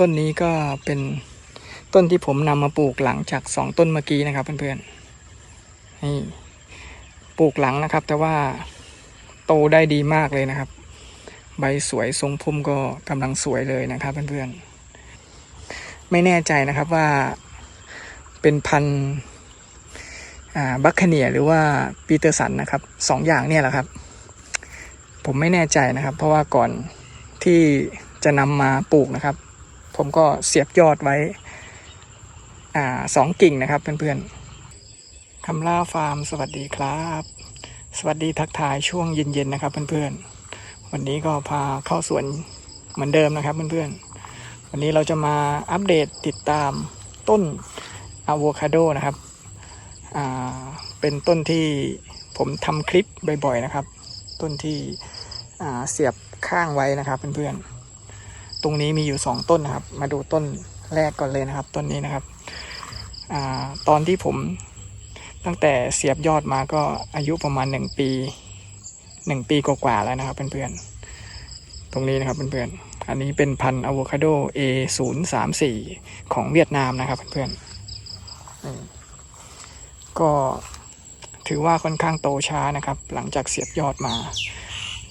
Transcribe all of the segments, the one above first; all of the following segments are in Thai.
ต้นนี้ก็เป็นต้นที่ผมนำมาปลูกหลังจากสองต้นเมื่อกี้นะครับเพื่อนๆนี่ปลูกหลังนะครับ แต่ว่าโตได้ดีมากเลยนะครับ ใบสวยทรงพุ่มก็กำลังสวยเลยนะครับเพื่อนๆไม่แน่ใจนะครับว่าเป็นพันธุ์บัคคเนียหรือว่าปีเตอร์สันนะครับสองอย่างเนี่ยแหละครับ ผมไม่แน่ใจนะครับ เพราะว่าก่อนที่จะนำมาปลูกนะครับ ผมก็เสียบยอดไว้อ่าสองกิ่งนะครับเพื่อนๆคำล่าฟาร์มสวัสดีครับ สวัสดีทักทายช่วงเย็นๆนะครับเพื่อนๆ วันนี้ก็พาเข้าสวนเหมือนเดิมนะครับเพื่อนๆ วันนี้เราจะมาอัปเดตติดตามต้นอะโวคาโดนะครับอ่าเป็นต้นที่ผมทำคลิปบ่อยๆนะครับ ต้นที่เสียบข้างไว้นะครับเพื่อนๆ ตรงนี้มีอยู่ 2 ต้นนะครับ มาดูต้นแรกก่อนเลยนะครับ ต้นนี้นะครับอตอนที่ผมตั้งแต่เสียบยอดมาก็อายุประมาณ 1 ปี 1 ปีกว่าๆแล้วนะครับเพื่อนๆตรงนี้นะครับเพื่อนๆอันนี้เป็นพันธุ์อะโวคาโด A 0 3 4ของเวียดนามนะครับเพื่อนๆก็ถือว่าค่อนข้างโตช้านะครับ หลังจากเสียบยอดมา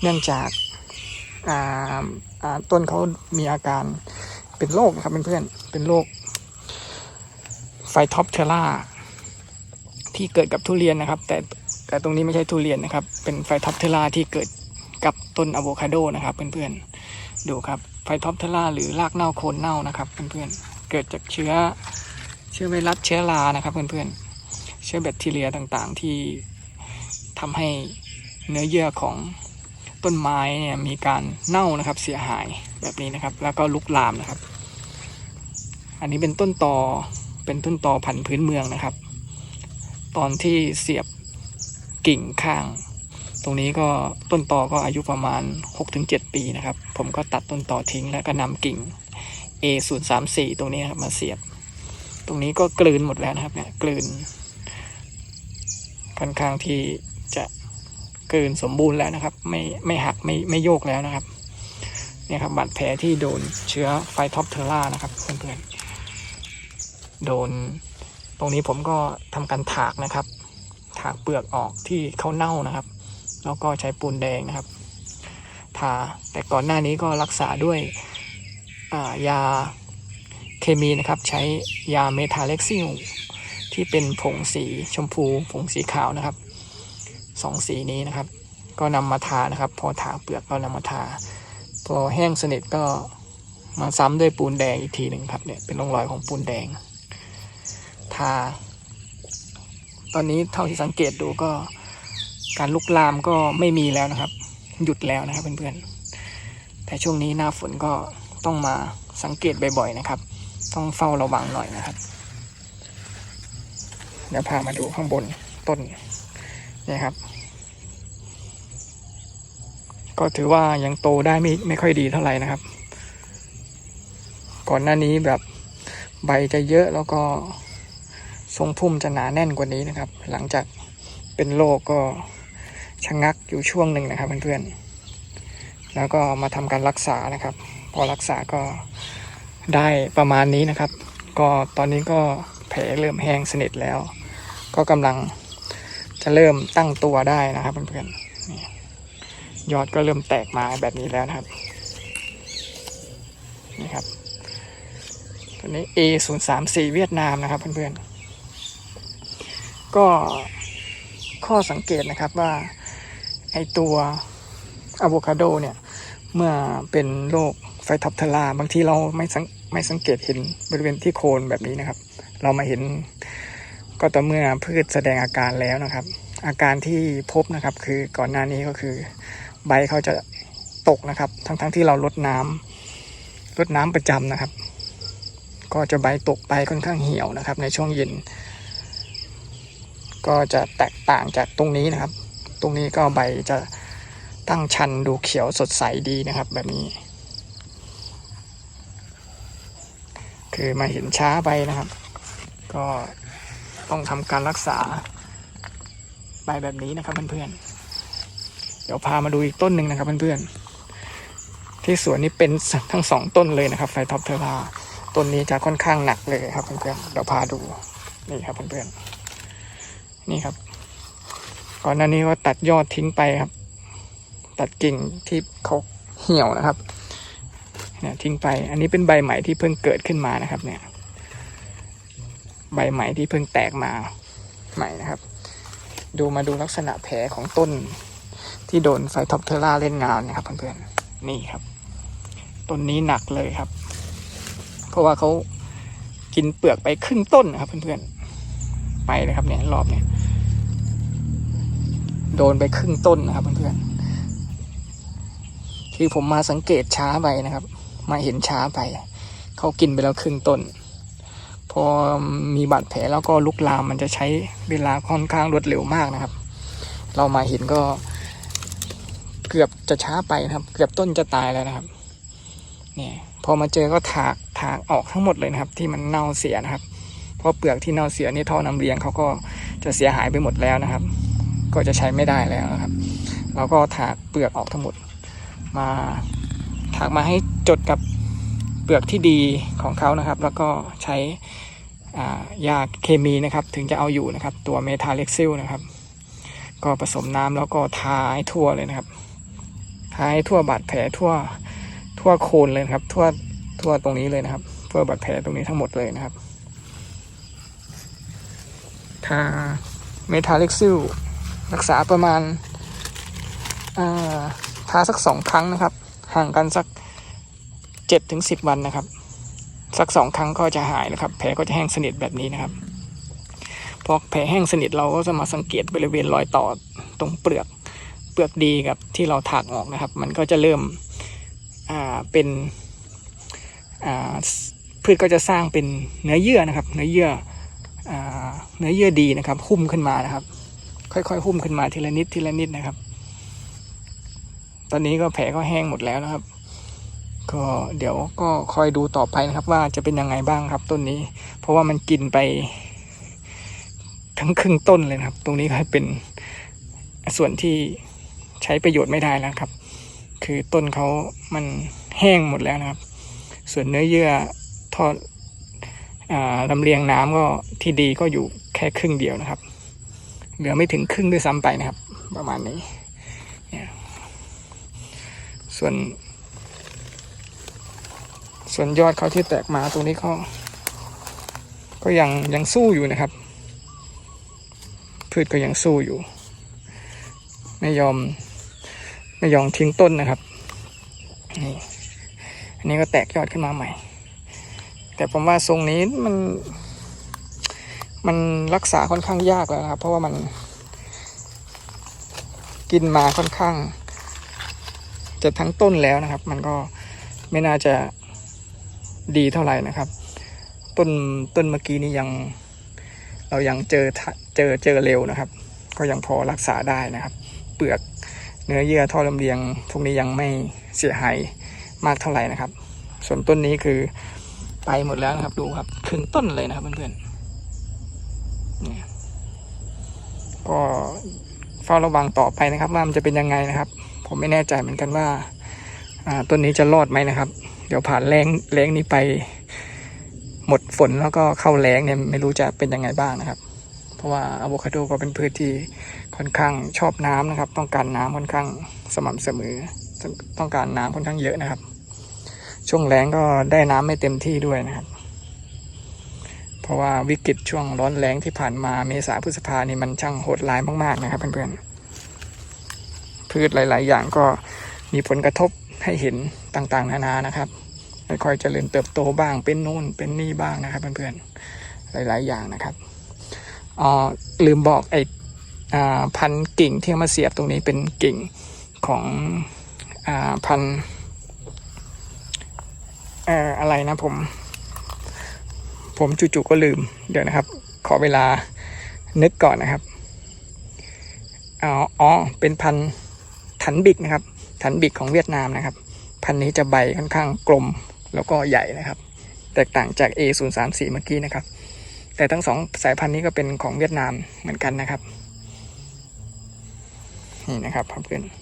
เนื่องจาก ต้นเขามีอาการเป็นโรคนะครับเพื่อนๆเป็นโรคไฟท็อปเทล่าที่เกิดกับทุเรียนนะครับ แต่แต่ตรงนี้ไม่ใช่ทุเรียนนะครับ เป็นไฟท็อปเทล่าที่เกิดกับต้นอะโวคาโดนะครับเพื่อนๆดูครับไฟท็อปเทล่าหรือรากเน่าโคนเน่านะครับเพื่อนๆเกิดจากเชื้อเชื้อไวรัสเชื้อรานะครับเพื่อนๆเชื้อแบคทีเรียต่างๆที่ทำให้เนื้อเยื่อของ ต้นไม้เนี่ยมีการเน่านะครับเสียหายแบบนี้นะครับ แล้วก็ลุกลามนะครับ อันนี้เป็นต้นตอเป็นต้นตอพันธุ์พื้นเมืองนะครับ ตอนที่เสียบกิ่งข้าง ตรงนี้ก็ต้นตอก็อายุประมาณ 6-7 ปีนะครับ ผมก็ตัดต้นตอทิ้งแล้วก็นำกิ่ง A 0 3 4 ตรงนี้ครับมาเสียบ ตรงนี้ก็กลืนหมดแล้วนะครับเนี่ยกลืนค่อนข้างที่จะ เกลืนสมบูรณ์แล้วนะครับ ไม่ไม่หักไม่ไม่โยกแล้วนะครับเนี่ยครับบาดแผลที่โดนเชื้อไฟท็อปเทอร่านะครับเพื่อนๆโดนตรงนี้ผมก็ทำการถากนะครับ ถากเปลือกออกที่เขาเน่านะครับ แล้วก็ใช้ปูนแดงนะครับ ทาแต่ก่อนหน้านี้ก็รักษาด้วยายาเคมีนะครับ ใช้ยาเมทาเล็กซิลที่เป็นผงสีชมพู ผงสีขาวนะครับ สองสีนี้นะครับ ก็นำมาทานะครับ พอถาเปลือกก็นำมาทา พอแห้งสนิทก็มาซ้ำด้วยปูนแดงอีกทีหนึ่งครับเนี่ยเป็นร่องรอยของปูนแดง ทา ตอนนี้เท่าที่สังเกตดูก็การลุกลามก็ไม่มีแล้วนะครับ หยุดแล้วนะครับเพื่อนๆแต่ช่วงนี้หน้าฝนก็ต้องมาสังเกตบ่อยๆนะครับ ต้องเฝ้าระวังหน่อยนะครับเดี๋ยวพามาดูข้างบนต้น นี่ครับ ก็ถือว่ายังโตได้ไม่ไม่ค่อยดีเท่าไหร่นะครับ ก่อนหน้านี้แบบใบจะเยอะแล้วก็ทรงพุ่มจะหนาแน่นกว่านี้นะครับ หลังจากเป็นโรคก็ชะงงักอยู่ช่วงหนึ่งนะครับเพื่อนๆ แล้วก็มาทำการรักษานะครับ พอรักษาก็ได้ประมาณนี้นะครับ ก็ตอนนี้ก็แผลเริ่มแห้งสนิทแล้ว ก็กำลัง จะเริ่มตั้งตัวได้นะครับเพื่อนๆยอดก็เริ่มแตกมาแบบนี้แล้วนะครับ นี่ครับ ตัวนี้ A 0 3 4เวียดนามนะครับเพื่อนๆ ก็ข้อสังเกตนะครับว่าไอตัวอะโวคาโดเนี่ย เมื่อเป็นโรคไฟท็อปเทลาบางทีเราไม่สังไม่สังเกตเห็นบริเวณที่โคนแบบนี้นะครับ เรามาเห็น ก็ต่อเมื่อพืชแสดงอาการแล้วนะครับ อาการที่พบนะครับ คือก่อนหน้านี้ก็คือ ใบเขาจะตกนะครับ ทั้งๆทที่เราลดน้ำลดน้ำประจำนะครับ ก็จะใบตกใบค่อนข้างเหี่ยวนะครับ ในช่วงเย็น ก็จะแตกต่างจากตรงนี้นะครับ ตรงนี้ก็ใบจะตั้งชันดูเขียวสดใสดีนะครับ แบบนี้ คือมาเห็นช้าไปนะครับ ก็ ต้องทำการรักษาใบแบบนี้นะครับเพื่อนๆเดี๋ยวพามาดูอีกต้นหนึ่งนะครับเพื่อนๆที่สวนนี้เป็นทั้งสองต้นเลยนะครับไฟท็อปเทอร่าต้นนี้จะค่อนข้างหนักเลยครับเพื่อนๆเดี๋ยวพาดูนี่ครับเพื่อนๆนี่ครับ ก่อนหน้านี้ก็ตัดยอดทิ้งไปครับ ตัดกิ่งที่เขาเหี่ยวนะครับเนี่ยทิ้งไป อันนี้เป็นใบใหม่ที่เพิ่งเกิดขึ้นมานะครับเนี่ย ใบใหม่ที่เพิ่งแตกมาใหม่นะครับ ดูมาดูลักษณะแผลของต้นที่โดนไฟท็อปเทอร่าเล่นงานนะครับเพื่อนๆนี่ครับต้นนี้หนักเลยครับ เพราะว่าเขากินเปลือกไปครึ่งต้นนะครับเพื่อนๆไปเลยครับเนี่ยรอบเนี่ยโดนไปครึ่งต้นนะครับเพื่อนๆคือผมมาสังเกตช้าไปนะครับ มาเห็นช้าไปเขากินไปแล้วครึ่งต้น พอมีบาดแผลแล้วก็ลุกลามมันจะใช้เวลาค่อนข้างรวดเร็วมากนะครับ เรามาเห็นก็เกือบจะช้าไปนะครับ เกือบต้นจะตายแล้วนะครับ เนี่ยพอมาเจอก็ถากถากออกทั้งหมดเลยนะครับ ที่มันเน่าเสียนะครับเพราะเปลือกที่เน่าเสียนี่ท่อน้ำเลี้ยงเขาก็จะเสียหายไปหมดแล้วนะครับ ก็จะใช้ไม่ได้แล้วนะครับ เราก็ถากเปลือกออกทั้งหมด มาถากมาให้จดกับ ปลือกที่ดีของเขานะครับ แล้วก็ใช้ายาเคมีนะครับ ถึงจะเอาอยู่นะครับ ตัวเมทาเล็กซิลนะครับ ก็ผสมน้ำแล้วก็ทาให้ทั่วเลยนะครับทาให้ทั่วบาดแผลทั่วทั่วโคนเลยครับ ทั่วทั่วตรงนี้เลยนะครับทั่วบาดแผลตรงนี้ทั้งหมดเลยนะครับทาเมทาเล็กซิลรักษาประมาณาทาสักสองครั้งนะครับ ห่างกันสัก เจ็ดถึงสิบวันนะครับ สักสองครั้งก็จะหายนะครับ แผลก็จะแห้งสนิทแบบนี้นะครับ พอแผลแห้งสนิทเราก็จะมาสังเกตบริเวณรอยต่อตรงเปลือกเปลือกดีกับที่เราถากออกนะครับ มันก็จะเริ่มอ่าเป็นอ่าพืชก็จะสร้างเป็นเนื้อเยื่อนะครับ เนื้อเยื่ออ่าเนื้อเยื่อดีนะครับ หุ้มขึ้นมานะครับ ค่อยๆ หุ้มขึ้นมาทีละนิดทีละนิดนะครับ ตอนนี้ก็แผลก็แห้งหมดแล้วนะครับ ก็เดี๋ยวก็คอยดูต่อไปนะครับ ว่าจะเป็นยังไงบ้างครับต้นนี้ เพราะว่ามันกินไป ทั้งครึ่งต้นเลยนะครับ ตรงนี้ก็เป็นส่วนที่ใช้ประโยชน์ไม่ได้แล้วครับ คือต้นเขามันแห้งหมดแล้วนะครับ ส่วนเนื้อเยื่อทอดลำเลียงน้ำก็ที่ดีก็อยู่แค่ครึ่งเดียวนะครับ เหลือไม่ถึงครึ่งด้วยซ้ำไปนะครับ ประมาณนี้เนี่ยส่วน ส่วนยอดเขาที่แตกมาตรงนี้เขาก็ยังยังสู้อยู่นะครับ พืชก็ยังสู้อยู่ ไม่ยอมไม่ยอมทิ้งต้นนะครับนี่อันนี้ก็แตกยอดขึ้นมาใหม่ แต่ผมว่าทรงนี้มัน มันรักษาค่อนข้างยากแล้วนะครับ เพราะว่ามัน กินมาค่อนข้าง จะทั้งต้นแล้วนะครับ มันก็ไม่น่าจะ ดีเท่าไหร่นะครับ ต้นต้นเมื่อกี้นี้ยัง เรายังเจอเจอเจอเร็วนะครับ ก็ยังพอรักษาได้นะครับ เปลือกเนื้อเยื่อท่อลำเลียงพวกนี้ยังไม่เสียหายมากเท่าไหร่นะครับ ส่วนต้นนี้คือไปหมดแล้วนะครับดูครับครึ่งต้นเลยนะครับเพื่อนๆเนี่ยก็เฝ้าระวังต่อไปนะครับ ว่ามันจะเป็นยังไงนะครับ ผมไม่แน่ใจเหมือนกันว่าต้นนี้จะรอดไหมนะครับ เดี๋ยวผ่านแรงแรงนี้ไป หมดฝนแล้วก็เข้าแรงเนี่ยไม่รู้จะเป็นยังไงบ้างนะครับ เพราะว่าอะโวคาโดก็เป็นพืชที่ค่อนข้างชอบน้ำนะครับ ต้องการน้ำค่อนข้างสม่ำเสมอ ต้องการน้ำค่อนข้างเยอะนะครับ ช่วงแล้งก็ได้น้ำไม่เต็มที่ด้วยนะครับ เพราะว่าวิกฤตช่วงร้อนแรงที่ผ่านมาเมษาพฤษภานี่มันช่างโหดร้ายมากๆนะครับเพื่อนๆพืชหลาย ๆ อย่างก็มีผลกระทบ ให้เห็นต่างๆ นานานะครับค่อยๆเจริญเติบโตบ้างเป็นนู่นเป็นนี่บ้างนะครับเพื่อนๆหลายๆอย่างนะครับอ๋อลืมบอกไอ้พันกิ่งที่เอามาเสียบตรงนี้เป็นกิ่งของอพันออะไรนะผม ผมจู่ๆก็ลืมเดี๋ยวนะครับ ขอเวลานึกก่อนนะครับอ๋อเป็นพันถันบิกนะครับ ถันบิกของเวียดนามนะครับ พันนี้จะใบค่อนข้างกลมแล้วก็ใหญ่นะครับ แตกต่างจาก A 0 3 4 เมื่อกี้นะครับ แต่ทั้งสองสายพันธุ์นี้ก็เป็นของเวียดนามเหมือนกันนะครับ นี่นะครับเพื่อนอะ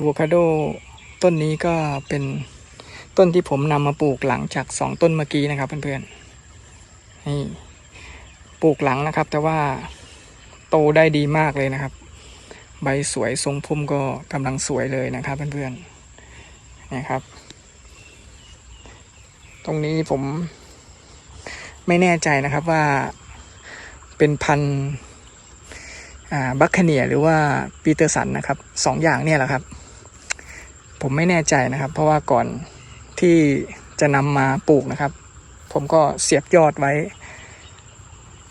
โวคาโดต้นนี้ก็เป็นต้นที่ผมนำมาปลูกหลังจากสองต้นเมื่อกี้นะครับเพื่อนๆนี่ปลูกหลังนะครับ แต่ว่าโตได้ดีมากเลยนะครับ ใบสวยทรงพุ่มก็กำลังสวยเลยนะครับเพื่อนๆนะครับ ตรงนี้ผมไม่แน่ใจนะครับว่าเป็นพันธุ์บัคคเนียหรือว่าปีเตอร์สันนะครับสองอย่างเนี่ยแหละครับ ผมไม่แน่ใจนะครับ เพราะว่าก่อนที่จะนำมาปลูกนะครับ ผมก็เสียบยอดไว้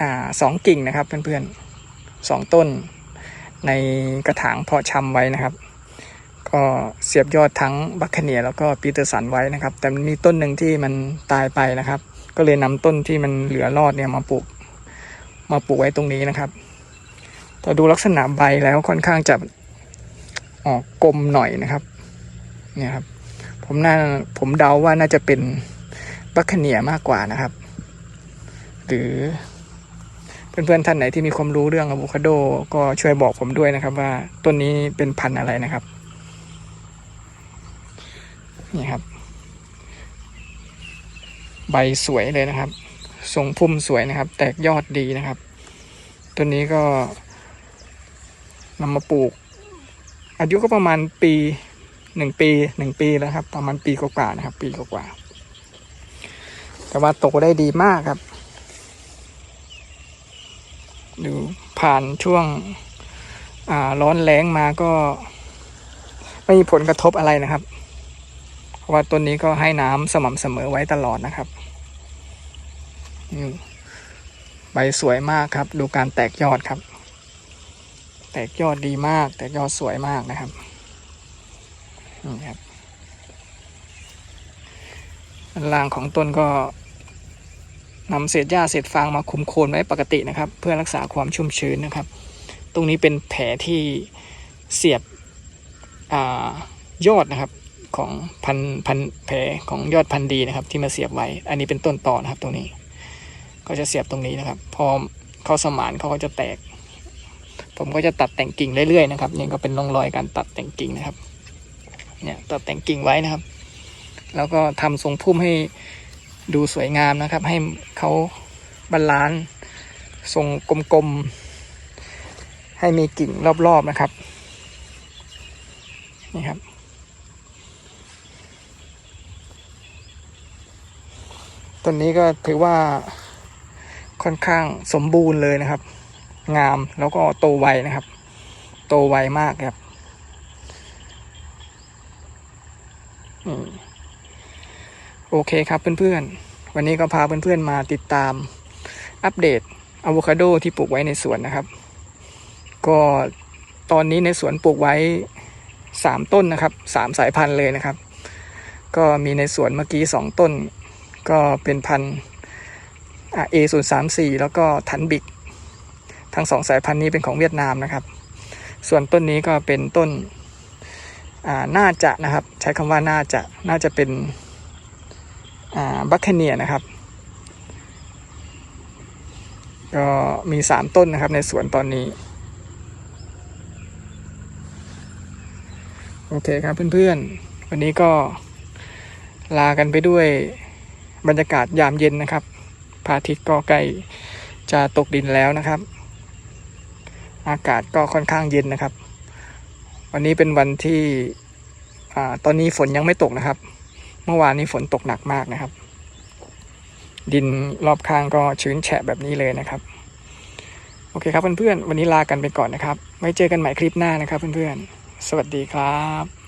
อ่าสองกิ่งนะครับเพื่อนๆสองต้น ในกระถางเพาะชำไว้นะครับ ก็เสียบยอดทั้งบัคคเนียแล้วก็ปีเตอร์สันไว้นะครับ แต่มันมีต้นหนึ่งที่มันตายไปนะครับ ก็เลยนำต้นที่มันเหลือรอดเนี่ยมาปลูก มาปลูกไว้ตรงนี้นะครับแต่ดูลักษณะใบแล้วค่อนข้างจะออกกลมหน่อยนะครับ เนี่ยครับ ผมน่าผมเดาว่าน่าจะเป็นบัคคเนียมากกว่านะครับ หรือ เพื่อนๆท่านไหนที่มีความรู้เรื่องอะโวคาโดก็ช่วยบอกผมด้วยนะครับ ว่าต้นนี้เป็นพันธุ์อะไรนะครับ นี่ครับ ใบสวยเลยนะครับทรงพุ่มสวยนะครับ แตกยอดดีนะครับ ต้นนี้ก็นำมาปลูก อายุก็ประมาณปีหนึ่งปีหนึ่งปีแล้วครับ ประมาณปีกว่าๆนะครับ ปีกว่าๆแต่ว่าโตได้ดีมากครับ ดูผ่านช่วงร้อนแรงมาก็ ไม่มีผลกระทบอะไรนะครับ เพราะว่าต้นนี้ก็ให้น้ำสม่ำเสมอไว้ตลอดนะครับใบสวยมากครับ ดูการแตกยอดครับ แตกยอดดีมาก แตกยอดสวยมากนะครับนี่ครับด้านล่างของต้นก็ นำเศษหญ้าเศษฟางมาคุมโคนไว้ปกตินะครับ เพื่อรักษาความชุ่มชื้นนะครับ ตรงนี้เป็นแผลที่เสียบอยอดนะครับของพันพันแผลของยอดพันธุ์ดีนะครับ ที่มาเสียบไว้ อันนี้เป็นต้นต่อนะครับตรงนี้ก็จะเสียบตรงนี้นะครับ พอเขาสมานเขาก็จะแตก ผมก็จะตัดแต่งกิ่งเรื่อยๆนะครับนี่ก็เป็นร่องรอยการตัดแต่งกิ่งนะครับ เนี่ยตัดแต่งกิ่งไว้นะครับ แล้วก็ทำทรงพุ่มให้ ดูสวยงามนะครับ ให้เขาบาลานซ์ทรงกลมๆ ให้มีกิ่งรอบๆนะครับ นี่ครับ ต้นนี้ก็ถือว่าค่อนข้างสมบูรณ์เลยนะครับ งามแล้วก็โตไวนะครับ โตไวมากครับ อืม โอเคครับเพื่อนๆ วันนี้ก็พาเพื่อนๆมาติดตามอัปเดตอะโวคาโดที่ปลูกไว้ในสวนนะครับ ก็ตอนนี้ในสวนปลูกไว้สามต้นนะครับสามสายพันธุ์เลยนะครับ ก็มีในสวนเมื่อกี้สองต้น ก็เป็นพันธุ์เอศูนย์สามสี่แล้วก็ทันบิก ทั้งสองสายพันธุ์นี้เป็นของเวียดนามนะครับ ส่วนต้นนี้ก็เป็นต้นน่าจะนะครับ ใช้คำว่าน่าจะน่าจะเป็น บัคเคเนียนะครับ ก็มีสามต้นนะครับในสวนตอนนี้ โอเคครับเพื่อนๆ วันนี้ก็ลากันไปด้วยบรรยากาศยามเย็นนะครับพระอาทิตย์ก็ใกล้จะตกดินแล้วนะครับ อากาศก็ค่อนข้างเย็นนะครับ วันนี้เป็นวันที่อตอนนี้ฝนยังไม่ตกนะครับ เมื่อวานนี้ฝนตกหนักมากนะครับ ดินรอบข้างก็ชื้นแฉะแบบนี้เลยนะครับ โอเคครับเพื่อนๆวันนี้ลากันไปก่อนนะครับ ไว้เจอกันใหม่คลิปหน้านะครับเพื่อนๆสวัสดีครับ